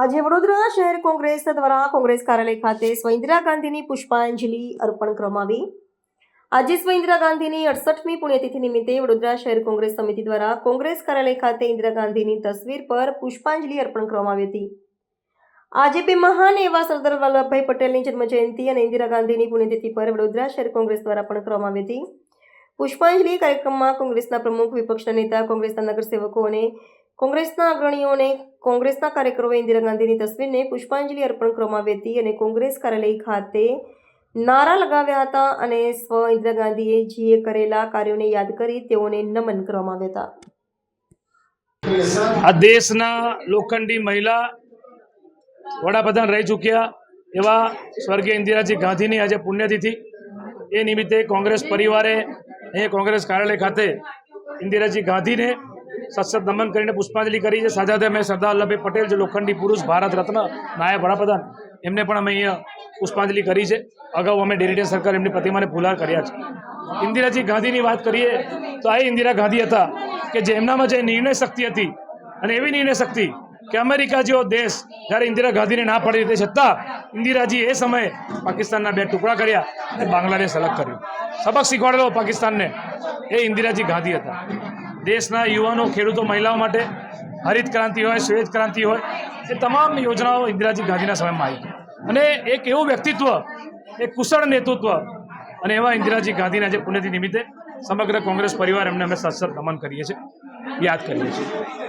આજે વડોદરા શહેર કોંગ્રેસ દ્વારા કોંગ્રેસ કાર્યાલય ખાતે સ્વઇન્દિરા ગાંધીની પુષ્પાંજલિ અર્પણ કરવામાં આવી. આજે સ્વઇન્દિરા ગાંધીની અડસઠમી પુણ્યતિથિ નિમિત્તે વડોદરા શહેર કોંગ્રેસ સમિતિ દ્વારા કોંગ્રેસ કાર્યાલય ખાતે ઇન્દિરા ગાંધીની તસવીર પર પુષ્પાંજલિ અર્પણ કરવામાં આવી હતી. આજે બે મહાન એવા સરદાર વલ્લભભાઈ પટેલની જન્મજયંતિ અને ઇન્દિરા ગાંધીની પુણ્યતિથિ પર વડોદરા શહેર કોંગ્રેસ દ્વારા પણ કરવામાં આવી હતી. પુષ્પાંજલિ કાર્યક્રમમાં કોંગ્રેસના પ્રમુખ વિપક્ષના નેતા, કોંગ્રેસના નગરસેવકો અને કોંગ્રેસના અગ્રણીઓને કોંગ્રેસના કાર્યકરોએ ઇન્દિરા ગાંધીની તસવીરને પુષ્પાંજલિ અર્પણ કરવામાં આવી હતી અને કોંગ્રેસ કાર્યાલય ખાતે નારા લગાવ્યા હતા અને સ્વ ઇન્દિરા ગાંધીએ જીએ કરેલા કાર્યોને યાદ કરી તેઓને નમન કરવામાં આવ્યા હતા. આ દેશના લોખંડી મહિલા વડાપ્રધાન રહી ચૂક્યા એવા સ્વર્ગીય ઇન્દિરાજી ગાંધીની આજે પુણ્યતિથિ. એ નિમિત્તે કોંગ્રેસ પરિવારે અહીંયા કોંગ્રેસ કાર્યાલય ખાતે ઇન્દિરાજી ગાંધીને સત્સદ નમન કરીને પુષ્પાંજલિ કરી છે. સાથે અમે સરદાર વલ્લભભાઈ પટેલ, જે લોખંડી પુરુષ, ભારત રત્ન નાયબ વડાપ્રધાન, એમને પણ અમે અહીંયા પુષ્પાંજલિ કરી છે. અગાઉ અમે ડેરીડે સરકાર એમની પ્રતિમાને ફુલાર કર્યા છે. ઇન્દિરાજી ગાંધીની વાત કરીએ તો આ ઇન્દિરા ગાંધી હતા કે જેમનામાં જે નિર્ણય શક્તિ હતી અને એવી નિર્ણય શક્તિ કે અમેરિકા જેવો દેશ જ્યારે ઇન્દિરા ગાંધીને ના પડી તે છતાં ઇન્દિરાજી એ સમયે પાકિસ્તાનના બે ટુકડા કર્યા અને બાંગ્લાદેશ અલગ કર્યું. સબક શીખવાડેલો પાકિસ્તાનને એ ઇન્દિરાજી ગાંધી હતા. દેશના યુવાનો, ખેડૂતો, મહિલાઓ માટે હરિત ક્રાંતિ હોય, શ્વેત ક્રાંતિ હોય, એ તમામ યોજનાઓ ઇન્દિરાજી ગાંધીના સમયમાં આવી અને એક એવું વ્યક્તિત્વ, એક કુશળ નેતૃત્વ અને એવા ઇન્દિરાજી ગાંધીના આજે પુણ્યતિ નિમિત્તે સમગ્ર કોંગ્રેસ પરિવાર એમને અમે સત્સર નમન કરીએ છીએ, યાદ કરીએ છીએ.